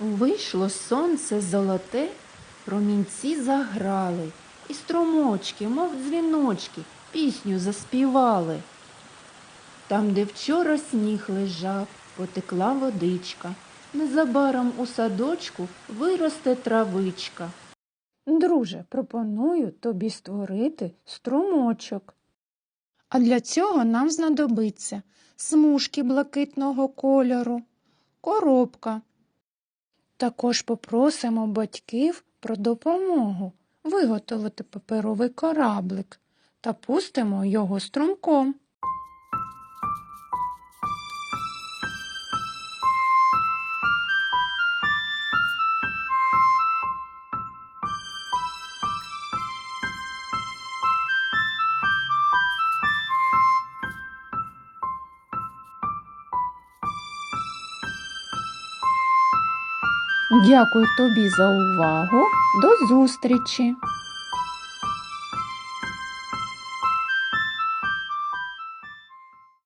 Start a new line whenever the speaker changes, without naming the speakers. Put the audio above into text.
Вийшло сонце золоте, промінці заграли, і струмочки, мов дзвіночки, пісню заспівали. Там, де вчора сніг лежав, потекла водичка. Незабаром у садочку виросте травичка. Друже, пропоную тобі створити струмочок. А для цього нам знадобиться смужки блакитного кольору, коробка. Також попросимо батьків про допомогу виготовити паперовий кораблик та пустимо його струмком. Дякую тобі за увагу. До зустрічі!